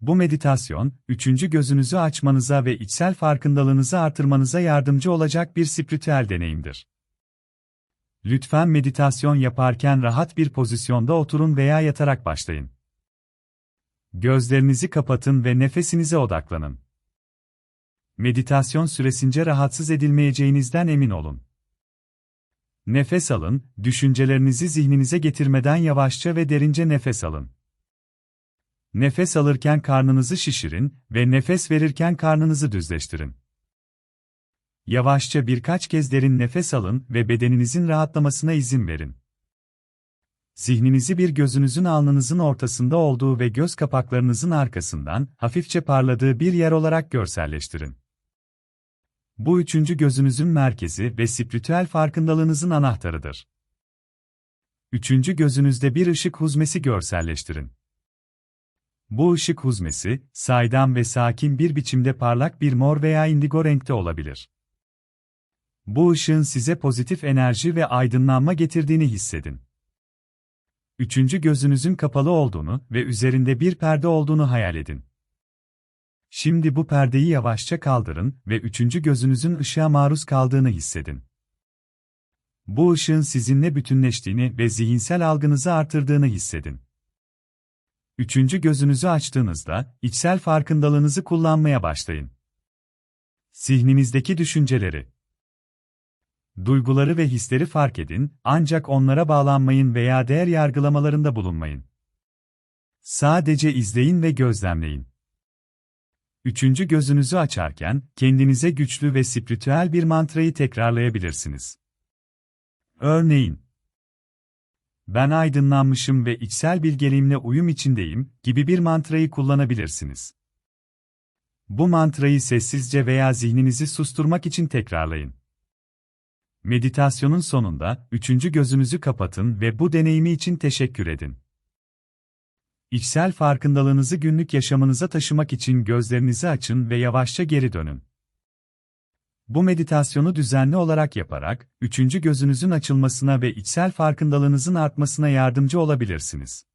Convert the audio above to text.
Bu meditasyon, üçüncü gözünüzü açmanıza ve içsel farkındalığınızı artırmanıza yardımcı olacak bir spiritüel deneyimdir. Lütfen meditasyon yaparken rahat bir pozisyonda oturun veya yatarak başlayın. Gözlerinizi kapatın ve nefesinize odaklanın. Meditasyon süresince rahatsız edilmeyeceğinizden emin olun. Nefes alın, düşüncelerinizi zihninize getirmeden yavaşça ve derince nefes alın. Nefes alırken karnınızı şişirin ve nefes verirken karnınızı düzleştirin. Yavaşça birkaç kez derin nefes alın ve bedeninizin rahatlamasına izin verin. Zihninizi bir gözünüzün alnınızın ortasında olduğu ve göz kapaklarınızın arkasından hafifçe parladığı bir yer olarak görselleştirin. Bu üçüncü gözünüzün merkezi ve spiritüel farkındalığınızın anahtarıdır. Üçüncü gözünüzde bir ışık huzmesi görselleştirin. Bu ışık huzmesi, saydam ve sakin bir biçimde parlak bir mor veya indigo renkte olabilir. Bu ışığın size pozitif enerji ve aydınlanma getirdiğini hissedin. Üçüncü gözünüzün kapalı olduğunu ve üzerinde bir perde olduğunu hayal edin. Şimdi bu perdeyi yavaşça kaldırın ve üçüncü gözünüzün ışığa maruz kaldığını hissedin. Bu ışığın sizinle bütünleştiğini ve zihinsel algınızı artırdığını hissedin. Üçüncü gözünüzü açtığınızda, içsel farkındalığınızı kullanmaya başlayın. Zihninizdeki düşünceleri, duyguları ve hisleri fark edin, ancak onlara bağlanmayın veya değer yargılamalarında bulunmayın. Sadece izleyin ve gözlemleyin. Üçüncü gözünüzü açarken, kendinize güçlü ve spiritüel bir mantrayı tekrarlayabilirsiniz. Örneğin, ben aydınlanmışım ve içsel bilgeliğimle uyum içindeyim gibi bir mantrayı kullanabilirsiniz. Bu mantrayı sessizce veya zihninizi susturmak için tekrarlayın. Meditasyonun sonunda, üçüncü gözünüzü kapatın ve bu deneyimi için teşekkür edin. İçsel farkındalığınızı günlük yaşamınıza taşımak için gözlerinizi açın ve yavaşça geri dönün. Bu meditasyonu düzenli olarak yaparak, üçüncü gözünüzün açılmasına ve içsel farkındalığınızın artmasına yardımcı olabilirsiniz.